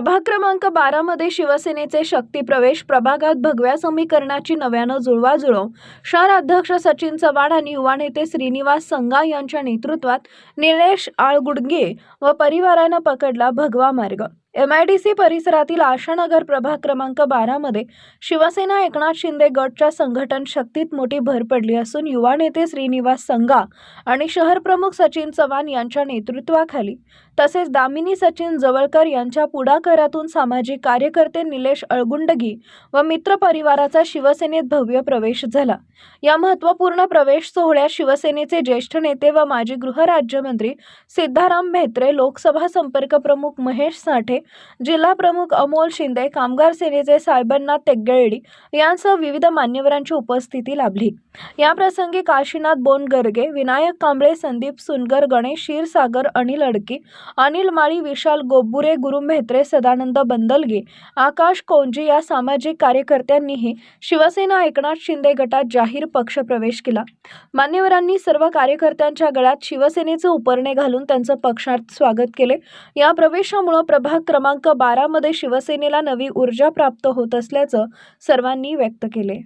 प्रभाग क्रमांक बारामध्ये शिवसेनेचे शक्ती प्रवेश प्रभागात भगव्या समीकरणाची नव्यानं जुळवाजुळव. शहर अध्यक्ष सचिन चव्हाण आणि युवा नेते श्रीनिवास संगा यांच्या नेतृत्वात निलेश आळगुडगे व परिवारानं पकडला भगवा मार्ग. एम आय डी सी परिसरातील आशानगर प्रभाग क्रमांक बारामध्ये शिवसेना एकनाथ शिंदे गटच्या संघटन शक्तीत मोठी भर पडली असून युवा नेते श्रीनिवास संगा आणि शहर प्रमुख सचिन चव्हाण यांच्या नेतृत्वाखाली तसेच दामिनी सचिन जवळकर यांच्या पुढाकारातून सामाजिक कार्यकर्ते निलेश अळगुंडगी व मित्र परिवाराचा शिवसेनेत भव्य प्रवेश झाला. या महत्त्वपूर्ण प्रवेश सोहळ्यात शिवसेनेचे ज्येष्ठ नेते व माजी गृहराज्यमंत्री सिद्धाराम म्हेत्रे लोकसभा संपर्क प्रमुख महेश साठे जिल्हा प्रमुख अमोल शिंदे कामगार सेनेचे साहेबांना तेग्गेळडी यांसह विविध मान्यवरांची उपस्थिती लाभली. याप्रसंगी काशीनाथ बोनगर्गे विनायक कांबळे संदीप सुनगर गणेश क्षीरसागर अनिल अडकी अनिल माळी विशाल गोबुरे गुरु म्हेत्रे सदानंद बंदलगे आकाश कोंजी या सामाजिक कार्यकर्त्यांनीही शिवसेना एकनाथ शिंदे गटात जाहीर पक्षप्रवेश केला. मान्यवरांनी सर्व कार्यकर्त्यांच्या गळ्यात शिवसेनेचे उपरणे घालून त्यांचं पक्षात स्वागत केले. या प्रवेशामुळे प्रभाग क्रमांक बारामध्ये शिवसेनेला नवी ऊर्जा प्राप्त होत असल्याचं सर्वांनी व्यक्त केले.